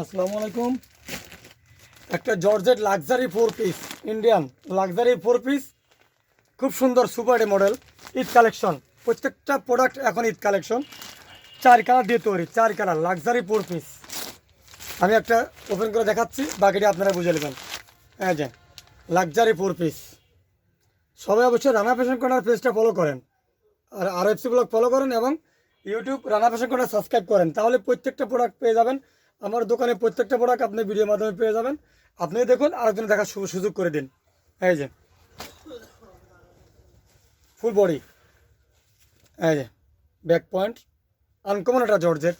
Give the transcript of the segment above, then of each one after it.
আসসালামু আলাইকুম। একটা georgette luxury four piece, Indian luxury four piece. খুব সুন্দর সুপার মডেল, ঈদ কালেকশন। প্রত্যেকটা প্রোডাক্ট এখন ঈদ কালেকশন। চার কালার দিয়ে তৈরি, চার কালার, লাক্সারি ফোর পিস। আমি একটা ওপেন করে দেখাচ্ছি, বাকিটা আপনারা বুঝে নেবেন। হ্যাঁ যে, লাক্সারি ফোর পিস। সবাই অবশ্যই রানা ফ্যাশন কর্নার পেজটা ফলো করেন। আর আর এফসি ব্লগ ফলো করেন এবং YouTube Rana fashion corner subscribe করেন। তাহলে প্রত্যেকটা প্রোডাক্ট পেয়ে যাবেন। আমার দোকানে প্রত্যেকটা প্রোডাক্ট আপনি ভিডিওর মাধ্যমে পেয়ে যাবেন। আপনি দেখুন, আরেকজন দেখার সুযোগ করে দিন। এই যে ফুল বডি এই যে ব্যাক পয়েন্ট আনকমন একটা জর্জেট।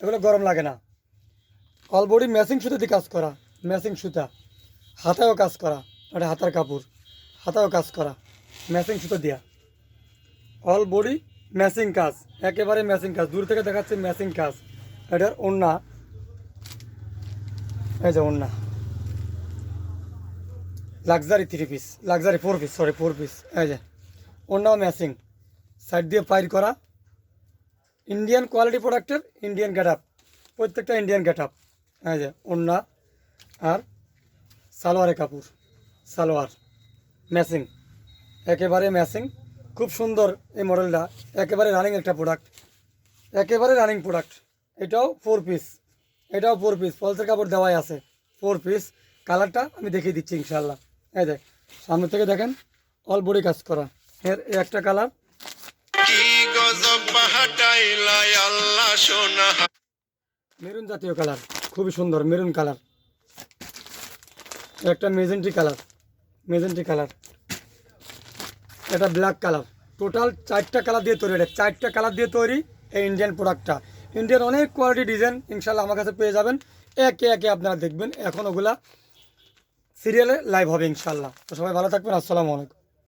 এগুলো গরম লাগে না। অল বডি ম্যাচিং সুতো দিয়ে কাজ করা। ম্যাচিং সুতা হাতায়ও কাজ করা। এটা হাতার কাপড়। হাতায়ও কাজ করা। ম্যাচিং সুতো দেওয়া অল বডি ম্যাচিং কাজ। একেবারে ম্যাচিং কাজ। দূর থেকে দেখাচ্ছে ম্যাচিং কাজ। এটার ওড়না এই যে ওড়না। Luxury three piece luxury four piece sorry four piece এই যে। ওড়নাও ম্যাচিং সাইড দিয়ে ফাইর করা। ইন্ডিয়ান কোয়ালিটি প্রোডাক্টের ইন্ডিয়ান গেট আপ প্রত্যেকটা ইন্ডিয়ান গেট আপ এই যে, ওড়না আর সালোয়ারের কাপড়, সালোয়ার। ম্যাচিং একেবারে ম্যাচিং খুব সুন্দর এই মডেলটা একেবারে রানিং একটা প্রোডাক্ট একেবারে রানিং প্রোডাক্ট এটাও ফোর পিস এটাও ফোর পিস ফলসের কাপড় দেওয়াই আছে ফোর পিস কালারটা আমি দেখিয়ে দিচ্ছি ইনশাল্লাহ এই দেখ সামনে থেকে দেখেন অল বডি কাজ করা। এর একটা কালার। মেরুন জাতীয় কালার খুবই সুন্দর মেরুন কালার। একটা মেজেন্টি কালার মেজেন্টি কালার। এটা ব্ল্যাক কালার। টোটাল চারটা কালার দিয়ে তৈরি এটা চারটা কালার দিয়ে তৈরি এই ইন্ডিয়ান প্রোডাক্টটা ইন্ডিয়ান অনেক কোয়ালিটি ডিজাইন ইনশাল্লাহ আমার কাছে পেয়ে যাবেন। একে একে আপনারা দেখবেন। এখন ওগুলা সিরিয়ালে লাইভ হবে ইনশাল্লাহ তো সবাই ভালো থাকবেন। আসসালামু আলাইকুম।